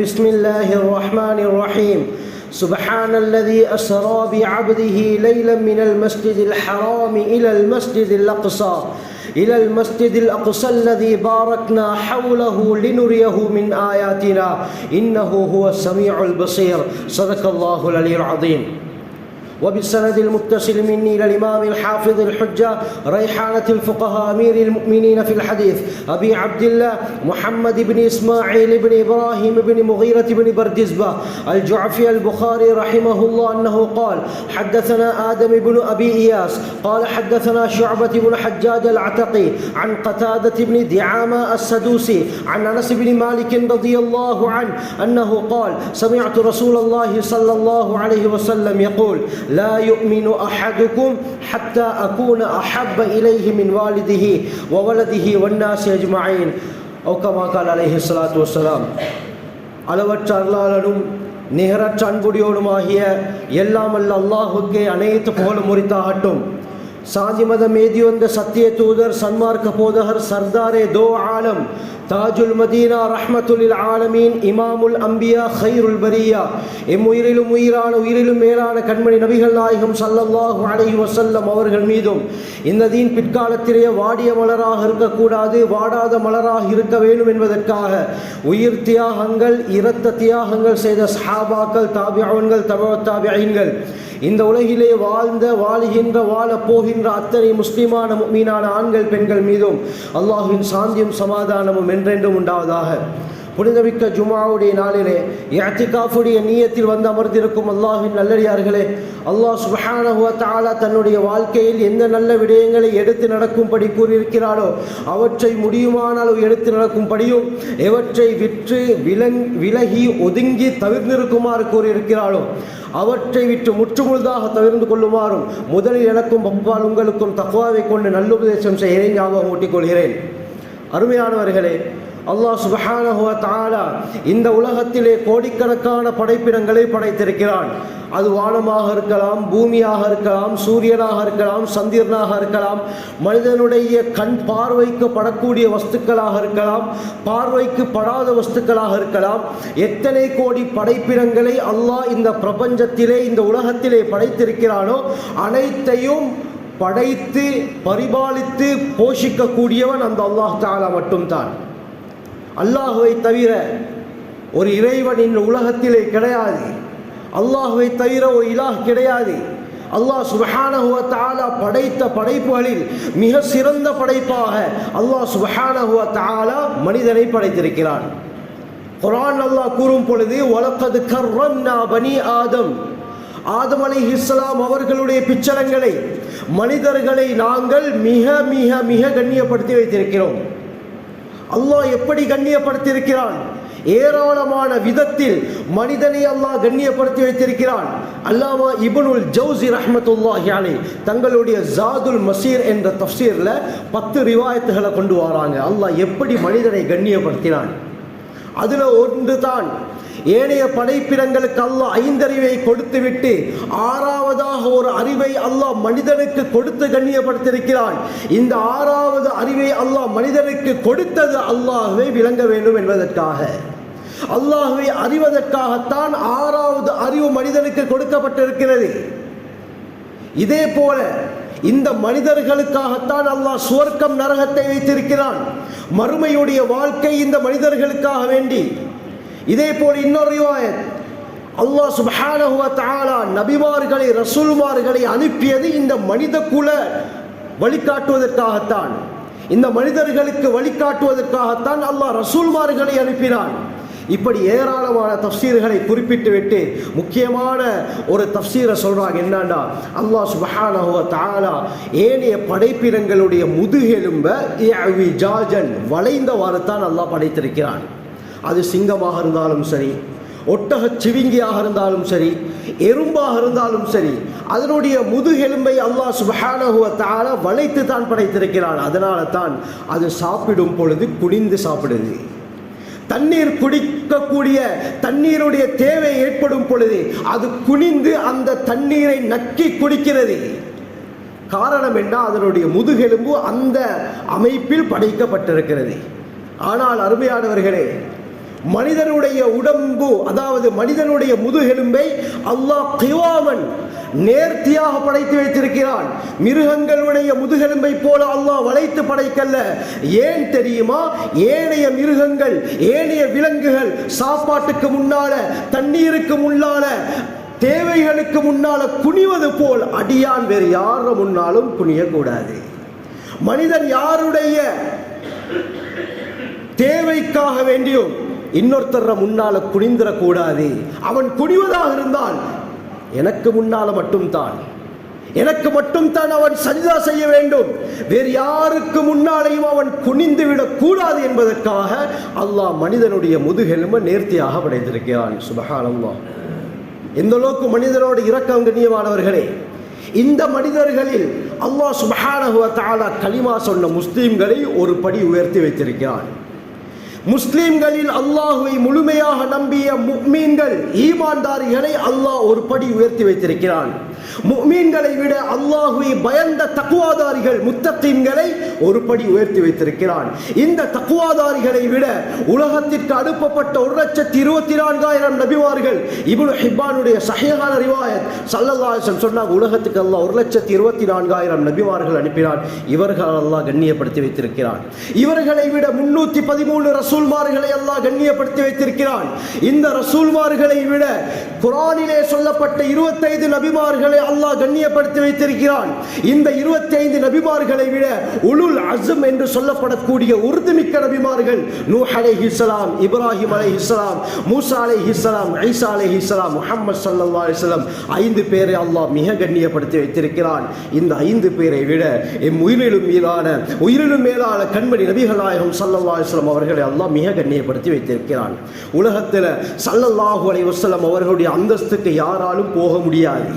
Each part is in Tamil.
بسم الله الرحمن الرحيم. سبحان الذي أسرى بعبده ليلا من المسجد الحرام إلى المسجد الأقصى. إلى المسجد الأقصى الذي باركنا حوله لنريه من آياتنا. إنه هو السميع البصير. صدق الله العلي العظيم. وبالسند المتصل مني إلى الإمام الحافظ الحجة ريحانة الفقهاء أمير المؤمنين في الحديث أبي عبد الله محمد بن إسماعيل بن إبراهيم بن مغيرة بن بردزبة الجعفي البخاري رحمه الله أنه قال حدثنا آدم بن أبي إياس قال حدثنا شعبة بن حجاج العتقي عن قتادة بن دعامة السدوسي عن أنس بن مالك رضي الله عنه أنه قال سمعت رسول الله صلى الله عليه وسلم يقول لا يؤمن أحدكم حتى أكون أحب إليه من والده وولده والناس أجمعين أو كما قال عليه الصلاة والسلام அளவற்ற அருளாளனும் நிகரற்ற அன்புடையோனுமாகிய எல்லாம் அல்ல அல்லாஹுக்கே அனைத்து புகழும் முறித்தாகட்டும் சாதி மத மேதி வந்த சத்திய தூதர் சன்மார்க்க போதகர் சர்தாரே தோ ஆலம் தாஜுல் மதீனா ரஹ்மத்துலில் ஆலமீன் இமாமுல் அம்பியா ஹைருல் பரியா எம் உயிரிலும் உயிரான உயிரிலும் மேலான கண்மணி நபிகள் நாயகம் சல்லல்லாஹு அலஹி வசல்லம் அவர்கள் மீதும் இந்த தீன் பிற்காலத்திலேயே வாடிய மலராக இருக்கக்கூடாது வாடாத மலராக இருக்க வேண்டும் என்பதற்காக உயிர் தியாகங்கள் இரத்த தியாகங்கள் செய்த சஹாபாக்கள் தாபியாவன்கள் தப தாபியன்கள் இந்த உலகிலே வாழ்ந்த வாழுகின்ற வாழப் போகின்ற அத்தனை முஸ்லிமான மீனான ஆண்கள் பெண்கள் மீதும் அல்லாஹின் சாந்தியும் சமாதானமும் என்றென்றும் உண்டாவதாக. புனிதமிக்க ஜுமாவுடைய நாளிலே இஅத்திகாஃபுடைய நீயத்தில் வந்து அமர்ந்திருக்கும் அல்லாஹின் நல்லடியார்களே அல்லாஹ் சுபஹானஹுவ தாலா தன்னுடைய வாழ்க்கையில் எந்த நல்ல விடயங்களை எடுத்து நடக்கும்படி கூறியிருக்கிறாரோ அவற்றை முடியுமானால் எடுத்து நடக்கும்படியும் எவற்றை விற்று விலங் விலகி ஒதுங்கி தவிர்ந்திருக்குமாறு கூறியிருக்கிறாரோ அவற்றை விட்டு முற்றுமுழுதாக தவிர்ந்து கொள்ளுமாறும் முதலில் எனக்கும் பப்பால் உங்களுக்கும் தக்குவாவை கொண்டு நல்லுபதேசம் செய்கிறேன் ஞாபகம் ஊட்டிக் கொள்கிறேன். அருமையானவர்களே அல்லாஹ் சுபஹானஹுவ தாலா இந்த உலகத்திலே கோடிக்கணக்கான படைப்பிடங்களை படைத்திருக்கிறான். அது வானமாக இருக்கலாம் பூமியாக இருக்கலாம் சூரியனாக இருக்கலாம் சந்திரனாக இருக்கலாம் மனிதனுடைய கண் பார்வைக்கு படக்கூடிய வஸ்துக்களாக இருக்கலாம் பார்வைக்கு படாத வஸ்துக்களாக இருக்கலாம். எத்தனை கோடி படைப்பிடங்களை அல்லாஹ் இந்த பிரபஞ்சத்திலே இந்த உலகத்திலே படைத்திருக்கிறானோ அனைத்தையும் படைத்து பரிபாலித்து போஷிக்கக்கூடியவன் அந்த அல்லாஹ் தாலா மட்டும்தான். அல்லாஹுவை தவிர ஒரு இறைவன் இந்த உலகத்திலே கிடையாது. அல்லாஹுவை தவிர ஒரு இலாஹ் கிடையாது. அல்லாஹ் சுபஹானஹுவ தாலா படைத்த படைப்புகளில் மிக சிறந்த படைப்பாக அல்லாஹ் சுபஹானஹுவ தாலா மனிதனை படைத்திருக்கிறான். குரான் அல்லாஹ் கூறும் பொழுது வலக்கது கர்ரம்னா பனி ஆதம். ஆதம் அலி இஸ்லாம் அவர்களுடைய பிச்சரங்களை மனிதர்களை நாங்கள் மிக மிக மிக கண்ணியப்படுத்தி வைத்திருக்கிறோம். அல்லாஹ் எப்படி கண்ணியப்படுத்தியிருக்கிறான்? ஏராளமான விதத்தில் மனிதனை அல்லாஹ் கண்ணியப்படுத்தி வைத்திருக்கிறான். அல்லாமா இபனுல் ஜவுசி ரஹமத்துல்லாஹி தங்களுடைய ஜாதுல் மசீர் என்ற தஃசீரில் பத்து ரிவாயத்துகளை கொண்டு வராங்க. அல்லாஹ் எப்படி மனிதனை கண்ணியப்படுத்தினான்? அதில் ஒன்று தான் ஏனைய படைப்பிடங்களுக்கு அல்லாஹ் ஐந்தறிவை கொடுத்துவிட்டு ஆறாவதாக ஒரு அறிவை அல்லாஹ் மனிதனுக்கு கொடுத்து கண்ணியப்படுத்தியிருக்கிறான். இந்த ஆறாவது அறிவை அல்லாஹ் மனிதனுக்கு கொடுத்தது அல்லாஹுவை விளங்க வேண்டும் என்பதற்காக. அல்லாஹுவை அறிவதற்காகத்தான் ஆறாவது அறிவு மனிதனுக்கு கொடுக்கப்பட்டிருக்கிறது. இதே போல இந்த மனிதர்களுக்காகத்தான் அல்லாஹ் சுவர்க்கம் நரகத்தை வைத்திருக்கிறான். மறுமையுடைய வாழ்க்கை இந்த மனிதர்களுக்காக வேண்டி இதே போல் இன்னொரு ரிவாயத். அல்லாஹ் சுபஹானஹுவ தஆலா நபிமார்களை ரசூல்மார்களை அனுப்பியது இந்த மனித குல வழிகாட்டுவதற்காகத்தான். இந்த மனிதர்களுக்கு வழிகாட்டுவதற்காகத்தான் அல்லாஹ் ரசூல்மார்களை அனுப்பினான். இப்படி ஏராளமான தப்சீர்களை குறிப்பிட்டு விட்டு முக்கியமான ஒரு தப்சீரை சொல்கிறாங்க என்னன்னா அல்லாஹ் சுபஹானஹுவ தாலா ஏனைய படைப்பினங்களுடைய முதுகெலும்ப ஜாஜன் வளைந்தவாறு தான் அல்லாஹ் படைத்திருக்கிறான். அது சிங்கமாக இருந்தாலும் சரி ஒட்டக சிவிங்கியாக இருந்தாலும் சரி எறும்பாக இருந்தாலும் சரி அதனுடைய முதுகெலும்பை அல்லாஹ் சுபஹானஹுவ வளைத்து தான் படைத்திருக்கிறான். அதனால தான் அது சாப்பிடும் பொழுது குனிந்து சாப்பிடுது. தண்ணீர் குடிக்கக்கூடிய தண்ணீருடைய தேவை ஏற்படும் பொழுது அது குனிந்து அந்த தண்ணீரை நக்கி குடிக்கிறது. காரணம் என்ன? அதனுடைய முதுகெலும்பு அந்த அமைப்பில் படைக்கப்பட்டிருக்கிறது. ஆனால் அருமையானவர்களே மனிதனுடைய உடம்பு அதாவது மனிதனுடைய முதுகெலும்பை அல்லாஹ் கிவாமன் நேர்த்தியாக படைத்து வைத்திருக்கிறான். மிருகங்களுடைய முதுகெலும்பை போல அல்லாஹ் வளைத்து படைக்கல்ல. ஏன் தெரியுமா? ஏனைய மிருகங்கள் ஏனைய விலங்குகள் சாப்பாட்டுக்கு முன்னால தண்ணீருக்கு முன்னால தேவைகளுக்கு முன்னால குனிவது போல் அடியான் வேறு யார முன்னாலும் குனியக்கூடாது. மனிதன் யாருடைய தேவைக்காக வேண்டியும் இன்னொருத்தர முன்னால குனிந்திடக்கூடாது அவன் குனிவதாக இருந்தால் எனக்கு முன்னால மட்டும்தான். எனக்கு மட்டும்தான் அவன் சஜிதா செய்ய வேண்டும். வேறு யாருக்கு முன்னாலேயும் அவன் குனிந்து விடக்கூடாது என்பதற்காக அல்லாஹ் மனிதனுடைய முதுகெலும்பை நேர்த்தியாக படைத்திருக்கிறான். சுபஹானல்லாஹ். எந்த அளவுக்கு மனிதனோடு இரக்கம் கண்ணியமானவர்களே இந்த மனிதர்களில் அல்லாஹ் சுபஹானஹு தாலா களிமா கலிமா சொன்ன முஸ்லீம்களை ஒரு படி உயர்த்தி வைத்திருக்கிறான். முஸ்லிம்களில் அல்லாஹுவை முழுமையாக நம்பிய முக்மீன்கள் ஈமான்தாரிகளை அல்லாஹ் ஒரு படி உயர்த்தி வைத்திருக்கிறான். முக்மீன்களை விட அல்லாஹுவை பயந்த தக்குவாதாரிகள் முத்தத்தீன்களை ஒரு படி உயர்த்தி வைத்திருக்கிறான். இந்த தக்குவாதாரிகளை விட உலகத்திற்கு அனுப்பப்பட்ட ஒரு லட்சத்தி இருபத்தி நான்காயிரம் நபிவார்கள் இவ்வளவு ஹிப்பானுடைய சஹீஹான ரிவாயத் சல்லல்லாசன் சொன்னாங்க உலகத்துக்கு அல்லாஹ் ஒரு லட்சத்தி இருபத்தி நான்காயிரம் நபிவார்கள் அனுப்பினான். இவர்கள் அல்லாஹ் கண்ணியப்படுத்தி வைத்திருக்கிறான். இவர்களை விட முன்னூத்தி பதிமூணு ரசூல்மார்களை அல்லாஹ் கண்ணியப்படுத்தி வைத்திருக்கிறான். இந்த ரசூல்மார்களை விட குரானிலே சொல்லப்பட்ட இருபத்தைந்து நபிமார்களை அல்லாஹ் கண்ணியப்படுத்தி வைத்திருக்கிறான். இந்த இருபத்தைந்து நபிமார்களை விட உலுல் அஸ்ம் என்று சொல்லப்படக்கூடிய உறுதிமிக்க நபிமார்கள் நூஹ் அலைஹிஸ்ஸலாம் இப்ராஹிம் அலை இஸ்லாம் மூசா அலைஹிஸ்ஸலாம் ஈசா அலைஹிஸ்ஸலாம் முஹம்மது சல்லா அலிஸ்லாம் ஐந்து பேரை அல்லாஹ் மிக கண்ணியப்படுத்தி வைத்திருக்கிறான். இந்த ஐந்து பேரை விட எம் உயிரிலும் மேலான உயிரிலும் மேலான கண்மணி நபிகள் நாயகம் சல்லா அலைஹி அவர்களை அல்லாஹ் மிக கண்ணியப்படுத்தி வைத்திருக்கிறான். உலகத்தில் சல்லல்லாஹு அலை வஸல்லம் அவர்களுடைய அந்தஸ்துக்கு யாராலும் போக முடியாது.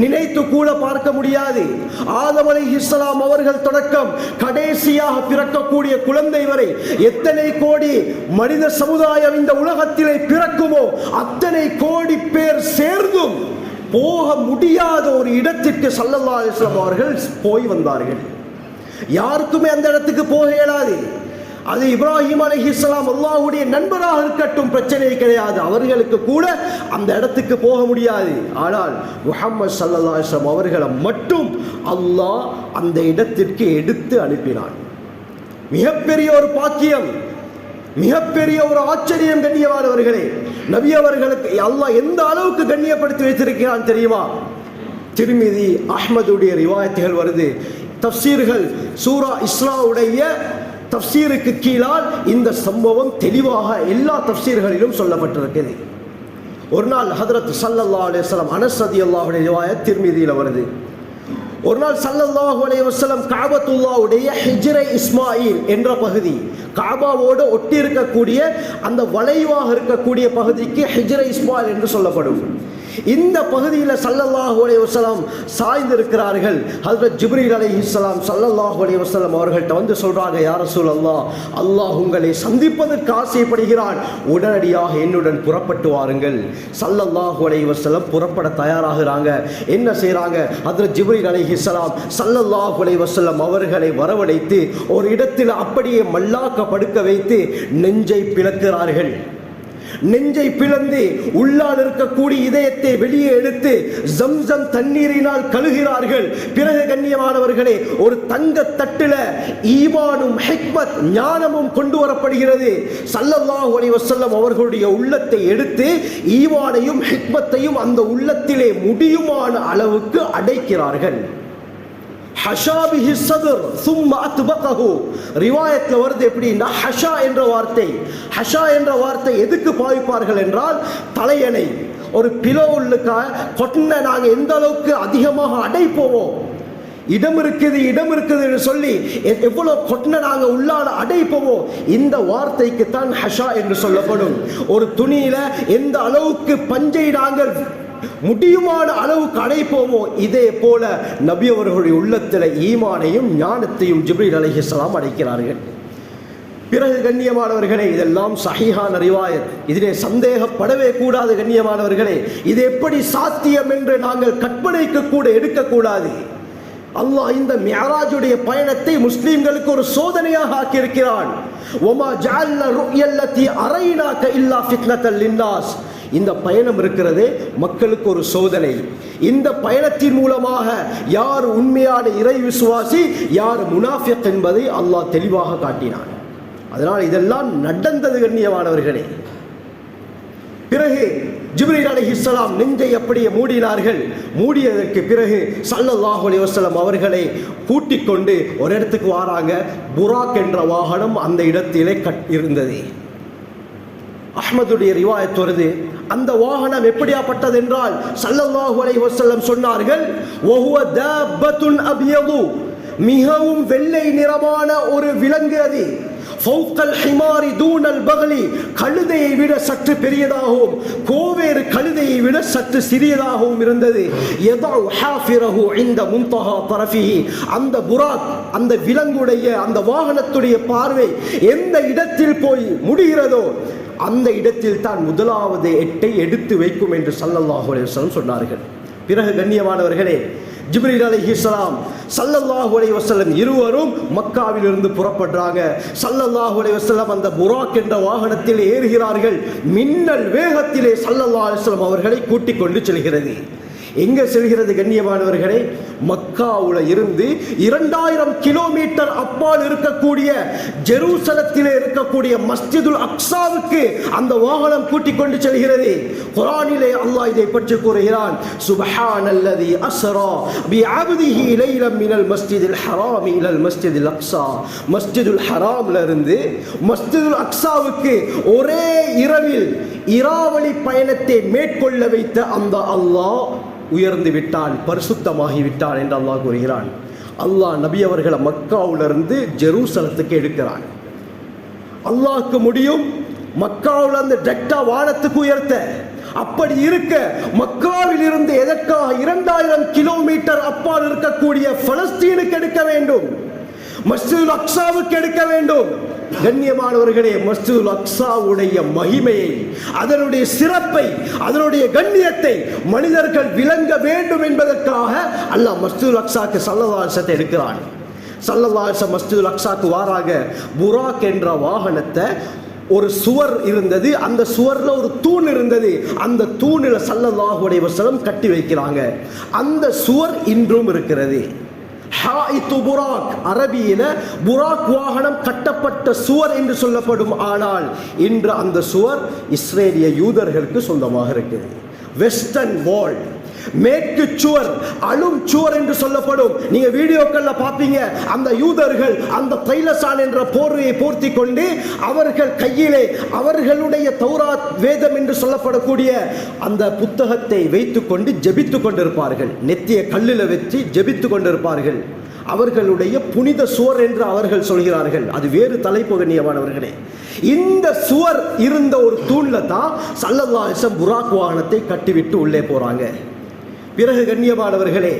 நினைத்து கூட பார்க்க முடியாது. ஆதம் அலைஹிஸ்ஸலாம் அவர்கள் தொடக்கம் கடைசியாக பிறக்கக்கூடிய குழந்தை வரை எத்தனை கோடி மனித சமுதாயம் இந்த உலகத்திலே பிறக்குமோ அத்தனை கோடி பேர் சேர்ந்தும் போக முடியாத ஒரு இடத்திற்கு சல்லல்லா அலிஸ்லாம் அவர்கள் போய் வந்தார்கள். யாருக்குமே அந்த இடத்துக்கு போக இயலாது. அது இப்ராஹிம் அலைஹிஸ்ஸலாம் அல்லாஹுடைய நண்பராக இருக்கட்டும் பிரச்சனை கிடையாது. அவர்களுக்கு கூட அந்த இடத்துக்கு போக முடியாது. ஆனால் முஹம்மது ஸல்லல்லாஹு அவர்களை மட்டும் அல்லாஹ் அந்த இடத்திற்கு எடுத்து அனுப்பினான். மிகப்பெரிய ஒரு பாக்கியம் மிகப்பெரிய ஒரு ஆச்சரியம் கண்ணியமானவர்களே நபி அவர்களுக்கு அல்லாஹ் எந்த அளவுக்கு கண்ணியப்படுத்தி வைத்திருக்கிறான் தெரியுமா? திருமிதி அஹ்மதுடைய ரிவாயத்துகள் வருது. தப்சீர்கள் சூரா இஸ்ராவுடைய தப்சீருக்கு கீழால் இந்த சம்பவம் தெளிவாக எல்லா தப்சீர்களிலும் சொல்லப்பட்டிருக்கிறது. ஒரு நாள் ஹதரத் சல்லல்லா அலேஸ்லாம் அனசதி அல்லாஹுடைய ரலியல்லாஹு ரிவாயத் வருது. ஒரு நாள் சல்லல்லாஹு அலைஹி வஸல்லம் காபத்துல்லாவுடைய ஹிஜ்ரை இஸ்மாயில் என்ற பகுதி காபாவோடு ஒட்டி இருக்கக்கூடிய அந்த வளைவாக இருக்கக்கூடிய பகுதிக்கு ஹிஜ்ரை இஸ்மாயில் என்று சொல்லப்படும். இந்த பகுதியில் சல்லல்லாஹு அலி வசலாம் சாய்ந்திருக்கிறார்கள். ஹஜ்ரத் ஜிப்ரீல் அலைஹிஸ்ஸலாம் சல்லல்லாஹு அலி வஸல்லம் அவர்கள்ட்ட வந்து சொல்கிறாங்க யார் ரசூலல்லாஹ் அல்லாஹ் உங்களை சந்திப்பதற்கு ஆசைப்படுகிறான். உடனடியாக என்னுடன் புறப்பட்டு வாருங்கள். சல்லல்லாஹு அலி வசலம் புறப்பட தயாராகிறாங்க. என்ன செய்கிறாங்க ஹஜ்ரத் ஜிப்ரீல் அலைஹிஸ்ஸலாம் சல்லல்லாஹு அலி வசலம் அவர்களை வரவழைத்து ஒரு இடத்தில் அப்படியே மல்லாக்க படுக்க வைத்து நெஞ்சை பிளக்கிறார்கள். நெஞ்சை பிளந்து உள்ளால் இருக்கக்கூடிய இதயத்தை வெளியே எடுத்து ஜம்சம் தண்ணீரினால் கழுகிறார்கள். பிறகு கண்ணியமானவர்களே ஒரு தங்க தட்டுல ஈமானும் ஹெக்மத் ஞானமும் கொண்டு வரப்படுகிறது. சல்லல்லாஹு அலைஹி வஸல்லம் அவர்களுடைய உள்ளத்தை எடுத்து ஈமானையும் ஹிக்மத்தையும் அந்த உள்ளத்திலே முடியுமான அளவுக்கு அடைக்கிறார்கள். ஹஷாபிஹி சதுர் சும்ம அத்பகஹு. ரிவாயத்தில் வருது எப்படின்னா ஹஷா என்ற வார்த்தை. ஹஷா என்ற வார்த்தை எதுக்கு பாவிப்பார்கள் என்றால் தலையணை. ஒரு பிலோவுள்ளுக்கா கொட்டின நாங்கள் எந்த அளவுக்கு அதிகமாக அடைப்போமோ? இடம் இருக்குது இடம் இருக்குதுன்னு சொல்லி எவ்வளோ எவ்வளவு கொட்டின நாங்கள் உள்ளால அடைப்போமோ? இந்த வார்த்தைக்கு தான் ஹஷா என்று சொல்லப்படும். ஒரு துணியில எந்த அளவுக்கு பஞ்சை நாங்கள் முடியுமான அளவுக்கு அடைப்போமோ இதே போல நபி அவர்களுடைய உள்ளத்தில் ஈமானையும் ஞானத்தையும் ஜிப்ரீல் அலைஹிஸ்ஸலாம் அடைக்கிறார்கள். பிறகு கண்ணியமானவர்களே இதெல்லாம் சஹிஹான் ரிவாயத். இதிலே சந்தேகப்படவே கூடாது கண்ணியமானவர்களே. இது எப்படி சாத்தியம் என்று நாங்கள் கற்பனைக்கு கூட எடுக்கக்கூடாது. அல்லாஹ் இந்த மியராஜுடைய பயணத்தை முஸ்லீம்களுக்கு ஒரு சோதனையாக ஆக்கியிருக்கிறான். ஒமா ஜால்ல ருயல்லத்தி அரைனாக்க இல்லா ஃபித்னத்தல் லின்னாஸ். இந்த பயணம் இருக்கிறது மக்களுக்கு ஒரு சோதனை. இந்த பயணத்தின் மூலமாக யார் உண்மையான இறை விசுவாசி யார் முனாஃபிக் என்பதை அல்லாஹ் தெளிவாக காட்டினான். அதனால் இதெல்லாம் நடந்தது கண்ணியமானவர்களே. பிறகு ஜிப்ரீல் அலைஹிஸ்ஸலாம் நெஞ்சை அப்படியே மூடினார்கள். மூடியதற்கு பிறகு சல்லல்லாஹு அலி வஸல்லம் அவர்களை கூட்டிக் கொண்டு ஒரு இடத்துக்கு வாராங்க. புராக் என்ற வாகனம் அந்த இடத்திலே கட் இருந்தது. அஹ்மதுடைய ரிவாயத் வருது. அந்த வாகனம் எப்படியாப்பட்டது என்றால் சல்லல்லாஹு அலைஹி வஸல்லம் சொன்னார்கள் வஹுவ தாபத்துன் அபியது. மிகவும் வெள்ளை நிறமான ஒரு விலங்கு அது. ஃபௌக்கல் ஹிமாரி தூணல் பகலி. கழுதையை விட சற்று பெரியதாகவும் கோவேறு கழுதையை விட சற்று சிறியதாகவும் இருந்தது. எதா ஹாஃபிரஹு இந்த முன்தஹா தரஃபிஹி. அந்த புராக் அந்த விலங்குடைய அந்த வாகனத்துடைய பார்வை எந்த இடத்தில் போய் முடிகிறதோ அந்த இடத்தில் தான் முதலாவது எட்டை எடுத்து வைக்கும் என்று சல்லல்லாஹு அலைஹி சொன்னார்கள். பிறகு கண்ணியமானவர்களே ஜிப்ரீல் அலைஹிஸ்ஸலாம் சல்லல்லாஹு அலைஹி வசலம் இருவரும் மக்காவிலிருந்து புறப்படுறாங்க. சல்லல்லாஹு அலைஹி வசலம் அந்த புராக் என்ற வாகனத்தில் ஏறுகிறார்கள். மின்னல் வேகத்திலே சல்லல்லா அலைஹி அவர்களை கூட்டிக் கொண்டு செல்கிறது. எங்க செல்கிறது கண்ணியமானவர்களே மக்காவுல இருந்து இரண்டாயிரம் கிலோமீட்டர் அப்பால் இருக்கக்கூடிய ஜெருசலத்திலே இருக்கக்கூடிய மஸ்ஜிதுல் அக்ஸாவுக்கு அந்த வாகனம் கூட்டிக் கொண்டு செல்கிறது. குரானிலே அல்லாஹ் இதை பற்றி கூறுகிறான் சுபஹானல்லதி அசரா பி அப்திஹி லைலம் மினல் மஸ்ஜிதில் ஹராம் இலல் மஸ்ஜிதில் அக்ஸா. மஸ்ஜிதுல் ஹராம்ல இருந்து மஸ்ஜிதுல் அக்ஸாவுக்கு ஒரே இரவில் இராவளி பயணத்தை மேற்கொள்ள வைத்த அந்த அல்லாஹ் உயர்ந்து விட்டான் பரிசுத்தமாகி விட்டான் என்று அல்லாஹ் கூறுகிறான். அல்லாஹ் நபி அவர்களை மக்காவிலிருந்து ஜெருசலத்துக்கு எடுக்கிறான். அல்லாஹ்க்கு முடியும் மக்காவில் அந்த டெக்டா வானத்துக்கு உயர்த்த. அப்படி இருக்க மக்காவில் இருந்து எதற்காக இரண்டாயிரம் கிலோமீட்டர் அப்பால் இருக்கக்கூடிய பலஸ்தீனுக்கு எடுக்க வேண்டும்? மஸ்ஜித் அக்ஸாவுக்கு எடுக்க வேண்டும். கண்ணியமானவர்களே மஸ்ஜிதுல் அக்ஸாவுடைய மகிமையை அதனுடைய சிறப்பை அதனுடைய கண்ணியத்தை மனிதர்கள் விளங்க வேண்டும் என்பதற்காக அல்லாஹ் மஸ்ஜிதுல் அக்ஸாக்கு சல்லதாசத்தை எடுக்கிறான். சல்லதாச மஸ்ஜிதுல் அக்ஸாக்கு வாராக புராக் என்ற வாகனத்தை ஒரு சுவர் இருந்தது. அந்த சுவர்ல ஒரு தூண் இருந்தது. அந்த தூணில் சல்லல்லாஹுடைய வசனம் கட்டி வைக்கிறாங்க. அந்த சுவர் இன்றும் இருக்கிறது. ஹாயித்து புராக் அரபியில புராக் வாகனம் கட்டப்பட்ட சுவர் என்று சொல்லப்படும் ஆனால் இன்று அந்த சுவர் இஸ்ரேலிய யூதர்களுக்கு சொந்தமாக இருக்குது வெஸ்டர்ன் வேர்ல்ட் மேற்கு சுவர் அழும் சுவர் என்று சொல்லப்படும். நீங்க வீடியோக்கள்ல பாப்பீங்க அந்த யூதர்கள் அந்த தைலசால் என்ற போர்வையை போர்த்தி கொண்டு அவர்கள் கையிலே அவர்களுடைய தௌராத் வேதம் என்று சொல்லப்படக்கூடிய அந்த புத்தகத்தை வைத்துக்கொண்டு ஜெபித்து கொண்டிருப்பார்கள். நெத்திய கல்லில் வச்சு ஜெபித்து கொண்டிருப்பார்கள். அவர்களுடைய புனித சுவர் என்று அவர்கள் சொல்கிறார்கள். அது வேறு தலைப்பு கண்ணியமானவர்களே. இந்த சுவர் இருந்த ஒரு தூண்ல தான் சல்லல்லாஹம் புராக் வாகனத்தை கட்டிவிட்டு உள்ளே போறாங்க. பிறகு கண்ணியமானவர்களே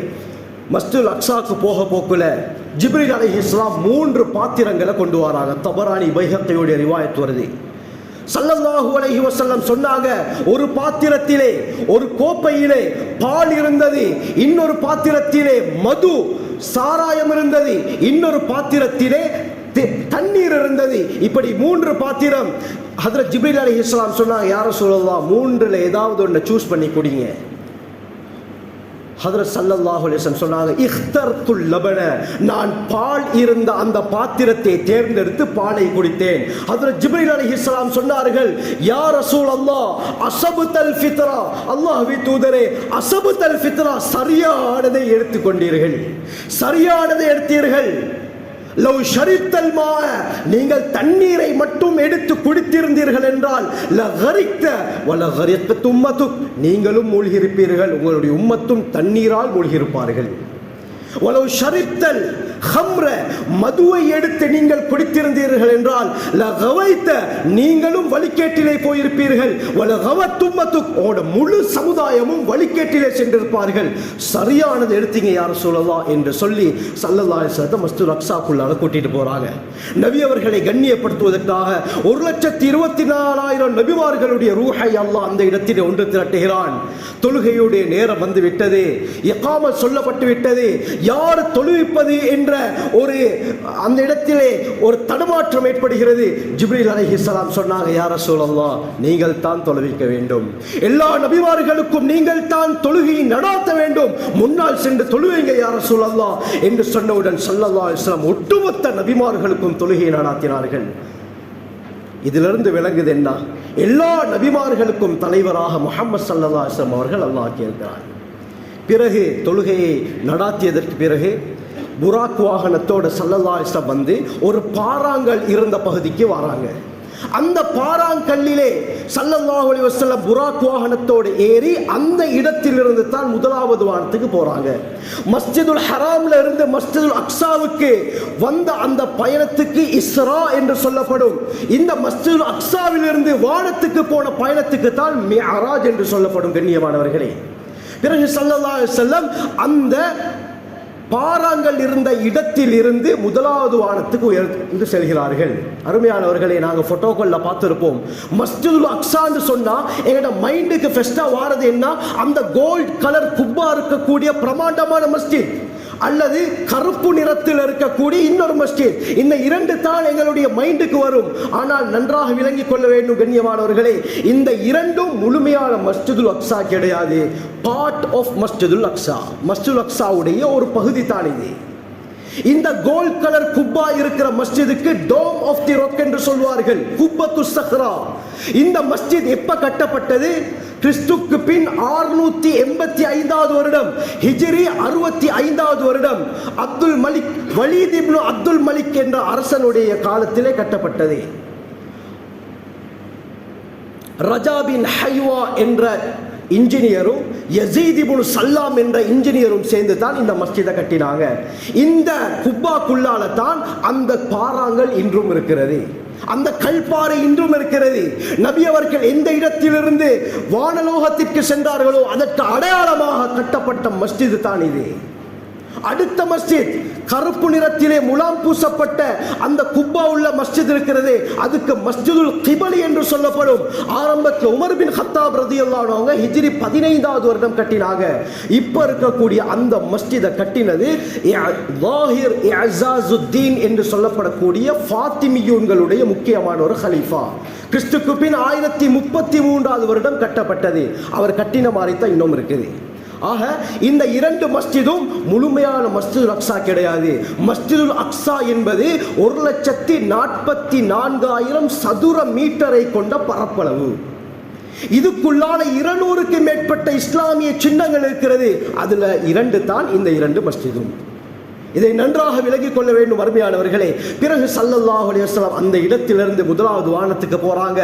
மஸ்துல் அக்ஸாக்கு போக போக்குல ஜிப்ரில் அலி இஸ்லாம் மூன்று பாத்திரங்களை கொண்டு வராங்க. தபராணி பைஹத்தையுடைய ரிவாயத் வருது. சல்லல்லாஹு அலைஹி வசல்லம் சொன்னாங்க ஒரு பாத்திரத்திலே ஒரு கோப்பையிலே பால் இருந்தது இன்னொரு பாத்திரத்திலே மது சாராயம் இருந்தது இன்னொரு பாத்திரத்திலே தண்ணீர் இருந்தது. இப்படி மூன்று பாத்திரம் ஹதரத் ஜிப்ரீல் அலி இஸ்லாம் சொன்னாங்க யார சொல்லலாம் மூன்றுல ஏதாவது ஒன்று சூஸ் பண்ணி குடிங்க. ஹதரத் சல்லல்லாஹு அலைஹி சொன்னாங்க இஃப்தர்துல் லபன. நான் பால் இருந்த அந்த பாத்திரத்தை தேர்ந்தெடுத்து பாலை குடித்தேன். ஹதரத் ஜிப்ரீல் அலைஹிஸ்ஸலாம் சொன்னார்கள் யா ரசூலல்லாஹ் அஸபுதல் ஃபித்ரா. அல்லாஹ்வி தூதரே அஸபுதல் ஃபித்ரா சரியானதை எடுத்துக்கொண்டீர்கள். சரியானதை எடுத்தீர்கள். லவ் ஷரித்தல் மா நீங்கள் தண்ணீரை மட்டும் எடுத்து குடித்திருந்தீர்கள் என்றால் லகரித்த வல ஹரித்த தும்மத்து நீங்களும் மூழ்கியிருப்பீர்கள் உங்களுடைய உம்மத்தும் தண்ணீரால் மூழ்கியிருப்பார்கள். வலவு ஷரித்தல் ஹம்ர மதுவை எடுத்து நீங்கள் குடித்திருந்தீர்கள் என்றால் லகவைத்த நீங்களும் வழிகேட்டிலே போயிருப்பீர்கள். வல கவத்தும்மத்து உங்களோட முழு சமுதாயமும் வழிகேட்டிலே சென்றிருப்பார்கள். சரியானது எடுத்தீங்க யார் சொல்லலாம் என்று சொல்லி சல்லல்லாய் அலிஸ்லத்தை மஸ்து ரக்ஸாக்குள்ளால கூட்டிட்டு போறாங்க. நபி அவர்களை கண்ணியப்படுத்துவதற்காக ஒரு லட்சத்தி இருபத்தி நாலாயிரம் நபிமார்களுடைய ரூஹை அல்லாஹ் அந்த இடத்திலே ஒன்று திரட்டுகிறான். தொழுகையுடைய நேரம் வந்து விட்டது. எக்காமல் சொல்லப்பட்டு விட்டது. யார் தொழுவிப்பது என்ற ஒரு அந்த இடத்திலே ஒரு தடுமாற்றம் ஏற்படுகிறது. ஜிப்ரீல் அலைஹிஸ்ஸலாம் சொன்னாங்க யார சொல்லலாம் நீங்கள் தான் தொழுவிக்க வேண்டும். எல்லா நபிமார்களுக்கும் நீங்கள் தான் தொழுகையை நடாத்த வேண்டும். முன்னால் சென்று தொழுவீங்க யார சொல்லலாம் என்று சொன்னவுடன் சொல்லல்லா இஸ்லாம் ஒட்டுமொத்த நபிமார்களுக்கும் தொழுகையை நடாத்தினார்கள். இதிலிருந்து விளங்குது என்ன? எல்லா நபிமார்களுக்கும் தலைவராக முகமது சல்லா இஸ்லாம் அவர்கள் அல்லாஹ் அல்லாக்கியிருக்கிறார் பிறகு தொழுகையை நடாத்தியதற்கு பிறகு புராக் வாகனத்தோட சல்லல்லா வந்து ஒரு பாறாங்கல் இருந்த பகுதிக்கு வராங்க. அந்த பாறாங்கல்லிலே சல்லல்லாஹு அலைஹி புராக் வாகனத்தோடு ஏறி அந்த இடத்திலிருந்து தான் முதலாவது வானத்துக்கு போறாங்க. மஸ்ஜிதுல் ஹராம்ல இருந்து மஸ்ஜிதுல் அக்ஸாவுக்கு வந்த அந்த பயணத்துக்கு இஸ்ரா என்று சொல்லப்படும். இந்த மஸ்ஜிதுல் அக்ஸாவிலிருந்து வானத்துக்கு போன பயணத்துக்கு தான் மிஅராஜ் என்று சொல்லப்படும் கண்ணியமானவர்களே. பிறகு சல்லல்லாஹு செல்லம் அந்த பாறாங்கள் இருந்த இடத்தில் இருந்து முதலாவது வானத்துக்கு உயர்ந்து செல்கிறார்கள். அருமையானவர்களை நாங்கள் ஃபோட்டோக்களில் பார்த்துருப்போம். மஸ்ஜிதுல் அக்ஸான்னு சொன்னால் எங்களோட மைண்டுக்கு ஃபெஸ்ட்டாக வாரது என்ன? அந்த கோல்ட் கலர் குப்பா இருக்கக்கூடிய பிரமாண்டமான மஸ்ஜித். அல்லது கருப்பு நிறத்தில் இருக்கக்கூடிய இன்னொரு மஸ்ஜித். இந்த இரண்டு தான் எங்களுடைய மைண்டுக்கு வரும். ஆனால் நன்றாக விளங்கிக் கொள்ள வேண்டும் கண்ணியமானவர்களே. இந்த இரண்டும் முழுமையான மஸ்ஜிதுல் அக்ஸா கிடையாது. Part of Masjidul Aqsa. மஸ்ஜிதுல் அக்ஸாவுடைய ஒரு பகுதி தான் இது. இந்த கோல்ட் கலர் குப்பா இருக்கிற மஸ்ஜிதுக்கு டோம் ஆஃப் தி ரொக் என்று சொல்வார்கள். குப்பத்து சஹ்ரா. இந்த மஸ்ஜித் எப்ப கட்டப்பட்டது? கிறிஸ்துக்கு பின் ஆறுநூத்தி எண்பத்தி ஐந்தாவது வருடம் ஹிஜ்ரி அறுபத்தி ஐந்தாவது வருடம். Abdul Malik Walid ibn Abdul Malik என்ற அரசனுடைய காலத்திலே கட்டப்பட்டது. ரஜாபின் ஹைவா என்ற இன்ஜினியரும் யசீதிபுல் சல்லாம் என்ற இன்ஜினியரும் சேர்ந்து தான் இந்த மஸ்ஜிதை கட்டினாங்க. இந்த குப்பாக்குள்ளால தான் அந்த பாறாங்கள் இன்றும் இருக்கிறது. அந்த கல்பாறை இன்றும் இருக்கிறது. நபி அவர்கள் எந்த இடத்திலிருந்து வானலோகத்திற்கு சென்றார்களோ அதற்கு அடையாளமாக கட்டப்பட்ட மஸ்ஜிது தான் இது. அடுத்த மஸ்ஜித் கருப்பு நிறத்திலே முலாம் பூசப்பட்ட அந்த குப்பா உள்ள மஸ்ஜித் இருக்கிறது. அதுக்கு மஸ்ஜிதுல் கிபலி என்று சொல்லப்படும். ஆரம்பத்தில் உமர் பின் ஹத்தாப் ரதியல்லானவங்க ஹிஜ்ரி பதினைந்தாவது வருடம் கட்டினாங்க. இப்போ இருக்கக்கூடிய அந்த மஸ்ஜிதை கட்டினது வாஹிர் இஅஸாஸுத்தீன் என்று சொல்லப்படக்கூடிய ஃபாத்திமியூன்களுடைய முக்கியமான ஒரு ஹலீஃபா கிறிஸ்துக்கு பின் ஆயிரத்தி முப்பத்தி மூன்றாவது வருடம் கட்டப்பட்டது. அவர் கட்டின மாதிரி தான் இன்னும் இருக்குது. ஆக இந்த இரண்டு மஸ்ஜிதும் முழுமையான மஸ்ஜிதுல் அக்ஸா கிடையாது. மஸ்ஜிதுல் அக்ஸா என்பது ஒரு லட்சத்தி நாற்பத்தி நான்காயிரம் சதுர மீட்டரை கொண்ட பரப்பளவு. இதுக்குள்ளான இருநூறுக்கு மேற்பட்ட இஸ்லாமிய சின்னங்கள் இருக்கிறது. அதுல இரண்டு தான் இந்த இரண்டு மஸ்ஜிதும். இதை நன்றாக விலகிக் கொள்ள வேண்டும் அருமையானவர்களே. பிறகு சல்லல்லாஹ் அலி அந்த இடத்திலிருந்து முதலாவது வானத்துக்கு போறாங்க.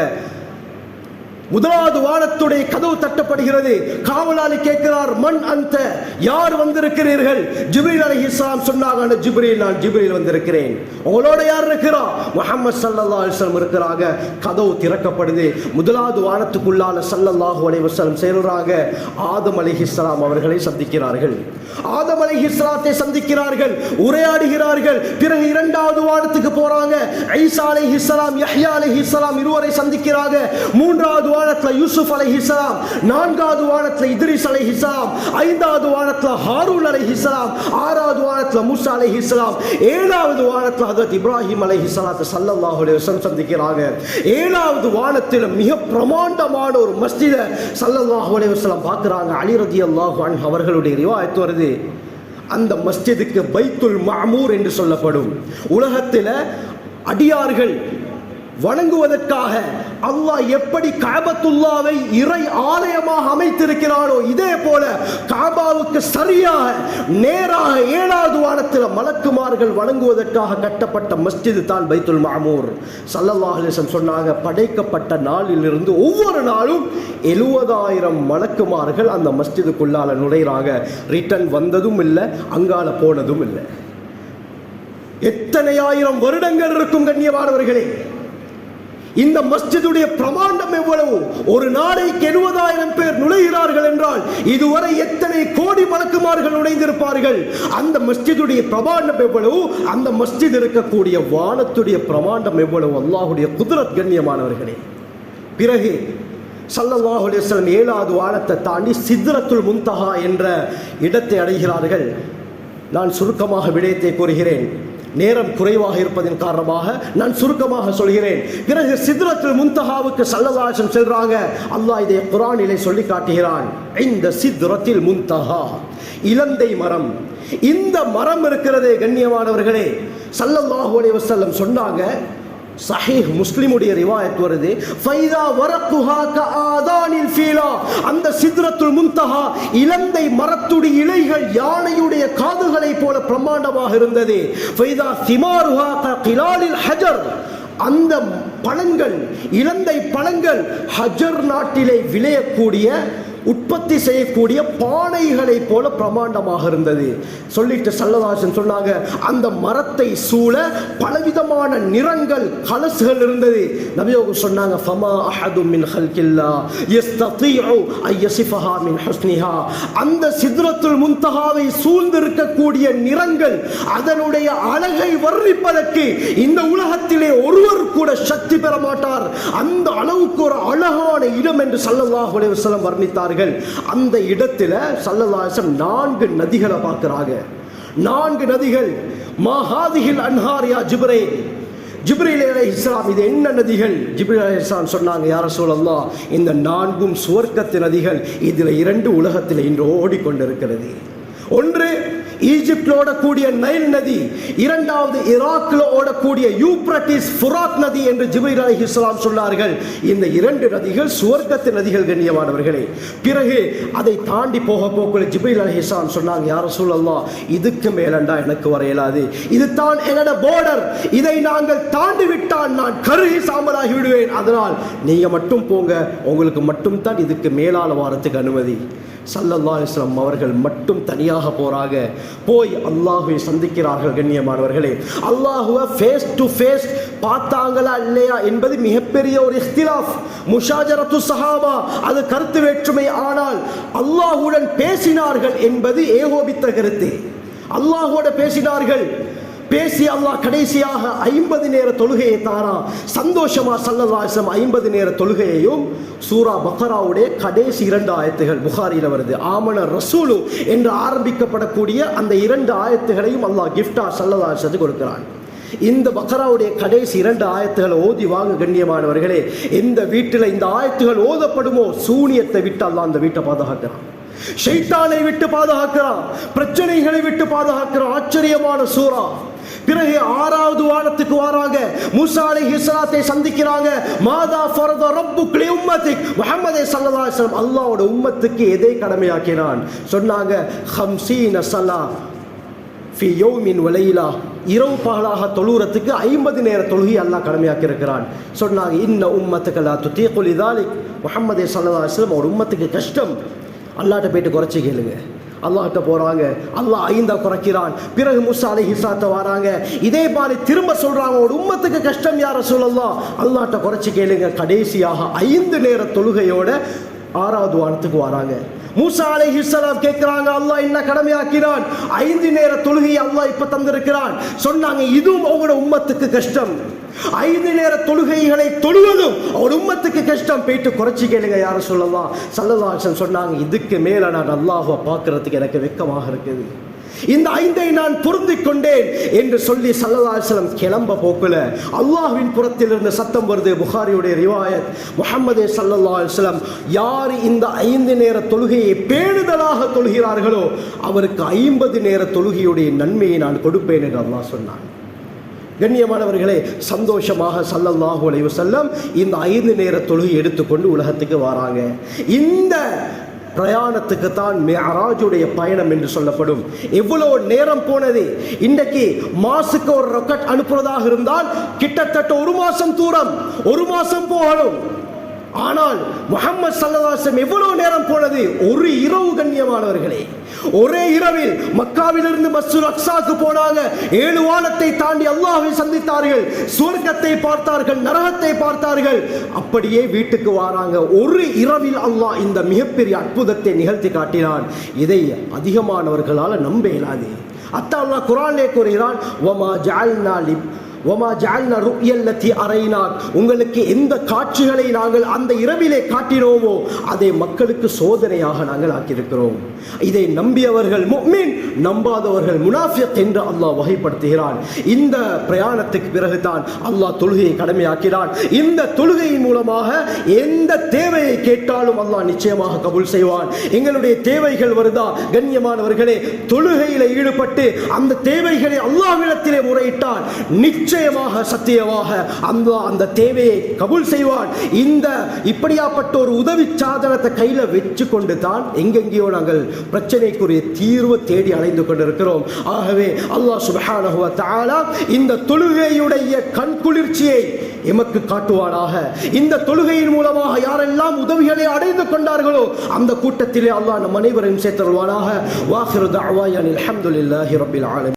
முதலாவது வானத்துடைய கதவு தட்டப்படுகிறது. காவலாளி கேட்கிறார் மண் அந்த யார் வந்திருக்கிறீர்கள்? ஜிப்ரீல் அலி இஸ்லாம் சொன்னாங்க ஜிப்ரீல் நான் ஜிப்ரீல் வந்திருக்கிறேன். உங்களோட யார் இருக்கிறா? முகமது சல்லா அலிஸ்லாம் இருக்கிறாங்க. கதவு திறக்கப்படுது. முதலாவது வானத்துக்குள்ளால சல்லல்லாஹு அலைஹி வஸல்லம் செல்றாங்க. ஆதம் இஸ்லாம் அவர்களை சந்திக்கிறார்கள். ஆதம் இஸ்லாத்தை சந்திக்கிறார்கள். உரையாடுகிறார்கள். பிறகு இரண்டாவது வானத்துக்கு போறாங்க. ஐசா அலைஹிஸ்ஸலாம் யஹ்யா அலைஹிஸ்ஸலாம் இருவரை சந்திக்கிறாங்க. மூன்றாவது வானத்துல யூசுப் அலைஹிஸ்ஸலாம் நான்காவது வானத்துல இத்ரிஸ் ஹிசலாம் ஐந்தாவது வானத்துல ஹாரூன் அலைஹிஸ்ஸலாம் ஆறாவது வானத்துல மூசா ஹிசலாம் ஏழாவது வானத்துல ஹதரத் இப்ராஹிம் அலை ஹிசலாத்து அலைஹி வஸல்லம் சந்திக்கிறாங்க. ஏழாவது வானத்தில் மிக பிரமாண்டமான ஒரு மஸ்ஜிதை ஸல்லல்லாஹு அலைஹி பார்க்குறாங்க. அலி ரலியல்லாஹு அவர்களுடைய ரிவாயத்து வருது. அந்த மஸ்ஜிதுக்கு பைத்துல் மாமூர் என்று சொல்லப்படும். உலகத்தில் அடியார்கள் வணங்குவதற்காக அல்லாஹ் எப்படி காபத்துல்லாவை இறை ஆலயமாக அமைத்திருக்கிறானோ இதே போல காபாவுக்கு சரியாக நேராக ஏழாவது வானத்தில் மலக்குமார்கள் வணங்குவதற்காக கட்டப்பட்ட மஸ்ஜிது தான் பைத்துல் மாமூர். சல்லல்லாஹு சொன்னாங்க படைக்கப்பட்ட நாளிலிருந்து ஒவ்வொரு நாளும் எழுபதாயிரம் மலக்குமார்கள் அந்த மஸ்ஜிதுக்குள்ளால நுழைகிறாங்க ரிட்டர்ன் வந்ததும் இல்லை அங்கால போனதும் இல்லை. எத்தனை ஆயிரம் வருடங்கள் இருக்கும் கண்ணியமானவர்களே இந்த மஸ்ஜிதுடைய பிரமாண்டம் எவ்வளவு? ஒரு நாளைக்கு எழுபதாயிரம் பேர் நுழைகிறார்கள் என்றால் இதுவரை எத்தனை கோடி வழக்குமார்கள் நுழைந்திருப்பார்கள்? அந்த மஸ்ஜிதுடைய பிரமாண்டம் எவ்வளவு? அந்த மஸ்ஜித் இருக்கக்கூடிய வானத்துடைய பிரமாண்டம் எவ்வளவு? அல்லாஹுடைய குதிரத் கண்ணியமானவர்களே. பிறகு சல்லல்லாஹு அலிஸ்லம் ஏழாவது வானத்தை தாண்டி சித்ரத்துல் முந்தகா என்ற இடத்தை அடைகிறார்கள். நான் சுருக்கமாக விடயத்தை கூறுகிறேன். நேரம் குறைவாக இருப்பதன் காரணமாக நான் சுருக்கமாக சொல்கிறேன். பிறகு சித்ரத்துல் முன்தஹாவுக்கு சல்லதாசம் செல்றாங்க. அல்லாஹ் இதை குரானிலே சொல்லி காட்டுகிறான். இந்த சித்ரத்தில் முன்தஹா இலந்தை மரம். இந்த மரம் இருக்கிறதே கண்ணியமானவர்களே சல்லல்லாஹு அலைவசல்லம் சொன்னாங்க சஹீஹ் முஸ்லிமுடைய ரிவாயத் வருது. ஃபைதா வரக்குஹா கஆதானில் ஃபீலா. அந்த சித்ரத்துல் முன்தஹா இலந்தை மரத்துடைய இலைகள் யானையுடைய காதுகளை போல பிரம்மாண்டமாக இருந்தது. ஃபைதா திமாருஹா கிலாலில் ஹஜர். அந்த பழங்கள் இலந்தை பழங்கள் ஹஜர் நாட்டிலே விளையக்கூடிய உற்பத்தி செய்யக்கூடிய பானைகளை போல பிரமாண்டமாக இருந்தது. சொல்லிட்டு சல்லதாசன் சொன்னாங்க அந்த மரத்தை சூழ பலவிதமான நிறங்கள் கலசுகள் இருந்தது. நபியோகம் சொன்னாங்க ஃபமா அஹது மின் ஹல்கில்லா யஸ்ததீஉ ஐ மின் ஹஸ்னிஹா. அந்த சித்ரத்துல் முன்தஹாவை சூழ்ந்திருக்கக்கூடிய நிறங்கள் அதனுடைய அழகை வர்ணிப்பதற்கு இந்த உலகத்திலே ஒருவர் கூட சக்தி பெற மாட்டார். அந்த அளவுக்கு ஒரு அழகான இடம் என்று சல்லல்லாஹு அலைஹி வஸல்லம் வர்ணித்தார்கள் அந்த இடத்துல சல்லல்லாஹு நான்கு நதிகளை பார்க்கிறாங்க. நான்கு நதிகள். மஹாதிகில் அன்ஹாரியா ஜிப்ரே ஜிப்ரீல். அலை இஸ்லாம் இது என்ன நதிகள்? ஜிப்ரில் அலை இஸ்லாம் சொன்னாங்க யார சொல்லலாம் இந்த நான்கும் சுவர்க்கத்து நதிகள். இதில் இரண்டு உலகத்தில் இன்று ஓடிக்கொண்டிருக்கிறது. ஒன்று ஈஜிப்டில் ஓடக்கூடிய நைல் நதி இரண்டாவது ஈராக்கில் ஓடக்கூடிய யூப்ரட்டிஸ் ஃபுராத் நதி என்று ஜிப்ரீல் இஸ்லாம் சொன்னார்கள். இந்த இரண்டு நதிகள் சுவர்க்கத்து நதிகள் கண்ணியமானவர்களே. பிறகு அதை தாண்டி போக போக்குள்ள ஜிப்ரீல் இஸ்லாம் சொன்னாங்க யார சொல்லலாம் இதுக்கு மேலண்டா எனக்கு வர இயலாது இது தான் என்னோட போர்டர் இதை நாங்கள் தாண்டி விட்டால் நான் கருகி சாம்பலாகி விடுவேன். அதனால் நீங்கள் மட்டும் போங்க உங்களுக்கு மட்டும் தான் இதுக்கு மேலால வாரத்துக்கு அனுமதி. சல்லல்லா இஸ்லாம் அவர்கள் மட்டும் தனியாக போறாக போய் அல்லாஹுவை சந்திக்கிறார்கள் கண்ணியமானவர்களே. அல்லாஹுவை ஃபேஸ் டு ஃபேஸ் பார்த்தாங்களா இல்லையா என்பது மிகப்பெரிய ஒரு இஃப்திலாஃப் முஷாஜரத்து சஹாபா அது கருத்து வேற்றுமை. ஆனால் அல்லாஹுடன் பேசினார்கள் என்பது ஏகோபித்த கருத்து. அல்லாஹோட பேசினார்கள் பேசி அல்லாஹ் கடைசியாக ஐம்பது நேர தொழுகையை தாரா. சந்தோஷமா சல்லவாசம் ஐம்பது நேர தொழுகையையும் சூரா பக்ராவுடைய கடைசி இரண்டு ஆயத்துகள் புகாரியில் வருது. ஆமன ரசூலு என்று ஆரம்பிக்கப்படக்கூடிய அந்த இரண்டு ஆயத்துகளையும் அல்லாஹ் கிஃப்டா சல்லல்லாசத்துக்கு கொடுக்கிறான். இந்த பக்ராவுடைய கடைசி இரண்டு ஆயத்துகளை ஓதி வாங்க கண்ணியமானவர்களே எந்த வீட்டில் இந்த ஆயத்துகள் ஓதப்படுமோ? சூனியத்தை விட்டு அல்லாஹ் அந்த வீட்டை பாதுகாக்கிறான். ஷைத்தானை விட்டு பாதுகாக்கிறான். பிரச்சனைகளை விட்டு பாதுகாக்கிறான். ஆச்சரியமான சூறா. பிறகு ஆறாவது வானத்துக்கு வராங்க மூசா அலைஹி ஸலாத்தை சந்திக்கிறாங்க. மாதா ஃபரத ரப்புக் லி உம்மத்திக் முஹம்மதே ஸல்லல்லாஹு அலைஹி வஸல்லம் அல்லாஹ்வோட உம்மத்துக்கு எதை கடமையாக்கினான்? சொன்னாங்க 50 ஸலா ஃபி யௌமின் வலையிலா இரவு பகலாக தொழுகிறதுக்கு ஐம்பது நேர தொழுகை அல்லாஹ் கடமையாக்கி இருக்கிறான் சொன்னாங்க இன்ன உம்மத்துக்கு லா துத்தீகுல் இதாலிக் முஹம்மதே ஸல்லல்லாஹு அலைஹி வஸல்லம் ஒரு உம்மத்துக்கு கஷ்டம். அல்லாட்ட போயிட்டு குறைச்சி கேளுங்க. அல்லாட்ட போகிறாங்க அல்லாஹ் ஐந்தா குறைக்கிறான். பிறகு முசா அலை ஹிசாத்த வராங்க. இதே மாதிரி திரும்ப சொல்கிறாங்க ஒரு உம்மத்துக்கு கஷ்டம் யார சொல்லலாம் அல்லாட்ட குறைச்சி கேளுங்க. கடைசியாக ஐந்து நேர தொழுகையோட ஆறாவது வாரத்துக்கு வராங்க. மூசா அலை ஹிஸ்ஸலாம் கேட்கிறாங்க அல்லாஹ் என்ன கடமையாக்கிறான் ஐந்து நேர தொழுகை அல்லாஹ் இப்ப தந்திருக்கிறான். சொன்னாங்க இதுவும் அவங்களோட உம்மத்துக்கு கஷ்டம். ஐந்து நேர தொழுகைகளை தொழுவதும் அவர் உம்மத்துக்கு கஷ்டம். போயிட்டு குறைச்சி கேளுங்க யாரும் சொல்லலாம் சல்லதாசன் சொன்னாங்க இதுக்கு மேல நான் அல்லாஹுவை பார்க்கறதுக்கு எனக்கு வெக்கமாக இருக்குது. இந்த ஐந்தை நான் பொருந்திக் கொண்டேன் என்று சொல்லி சல்லதாசலம் கிளம்ப போக்குல அல்லாஹ்வின் புறத்தில் இருந்து சத்தம் வருது புகாரியுடைய ரிவாயத். முகமது சல்லல்லாஹு யார் இந்த ஐந்து நேர தொழுகையை பேணுதலாக தொழுகிறார்களோ அவருக்கு ஐம்பது நேர தொழுகையுடைய நன்மையை நான் கொடுப்பேன் என்று அல்லாஹ் சொன்னான். கண்ணியமானவர்களே சந்தோஷமாக சல்லல்லாஹு அலைவு செல்லம் இந்த ஐந்து நேர தொழுகை எடுத்துக்கொண்டு உலகத்துக்கு வராங்க. இந்த பிரயாணத்துக்கு தான் மேராஜுடைய பயணம் என்று சொல்லப்படும். எவ்வளோ நேரம் போனது? இன்றைக்கு மாசுக்கு ஒரு ரொக்கட் அனுப்புறதாக இருந்தால் கிட்டத்தட்ட ஒரு மாசம் தூரம் ஒரு மாசம் போகணும். ஆனால் முகமது சல்லதாசம் எவ்வளவு நேரம் போனது? ஒரு இரவு கண்ணியமானவர்களே. ஒரே இரவில் மக்காவிலிருந்து மசூர் அக்ஸாக்கு போனாங்க. ஏழு வானத்தை தாண்டி அல்லாஹை சந்தித்தார்கள். சுவர்க்கத்தை பார்த்தார்கள் நரகத்தை பார்த்தார்கள். அப்படியே வீட்டுக்கு வராங்க. ஒரு இரவில் அல்லாஹ் இந்த மிகப்பெரிய அற்புதத்தை நிகழ்த்தி காட்டினான். இதை அதிகமானவர்களால் நம்ப இயலாது. அத்தா அல்லாஹ் குரானே கூறுகிறான் ஒமா ஜால்னா லிப் ஒமா ஜால்னா ருயல்லத்தி அறையினார் உங்களுக்கு எந்த காட்சிகளை நாங்கள் அந்த இரவிலே காட்டினோமோ அதை மக்களுக்கு சோதனையாக நாங்கள் ஆக்கியிருக்கிறோம். இதை நம்பியவர்கள் முஃமின் நம்பாதவர்கள் முனாஃபியத் என்று அல்லாஹ் வகைப்படுத்துகிறான். இந்த பிரயாணத்துக்கு பிறகுதான் அல்லாஹ் தொழுகையை கடமையாக்கிறான் இந்த தொழுகையின் மூலமாக எந்த தேவையை கேட்டாலும் அல்லாஹ் நிச்சயமாக கபுல் செய்வான். எங்களுடைய தேவைகள் வருதா? கண்ணியமானவர்களே தொழுகையில் ஈடுபட்டு அந்த தேவைகளை அல்லாஹ்விடத்திலே முறையிட்டால் நிச்சயமாக சத்தியமாக அந்த அந்த தேவையை கபூல் செய்வான் இந்த இப்படியாப்பட்ட ஒரு உதவி சாதனத்தை கையில் வச்சு கொண்டு தான் எங்கெங்கேயோ நாங்கள் பிரச்சனைக்குரிய தீர்வு தேடி அலைந்து கொண்டிருக்கிறோம். ஆகவே அல்லாஹ் சுபஹானஹுவ தாலா இந்த தொழுகையுடைய கண் குளிர்ச்சியை எமக்கு காட்டுவானாக. இந்த தொழுகையின் மூலமாக யாரெல்லாம் உதவிகளை அடைந்து கொண்டார்களோ அந்த கூட்டத்திலே அல்லாஹ் நம் அனைவரையும் சேர்த்தருவானாக வாஹிரு தஅவாயனில் அஹமதுல்லாஹி ரபில் ஆலம்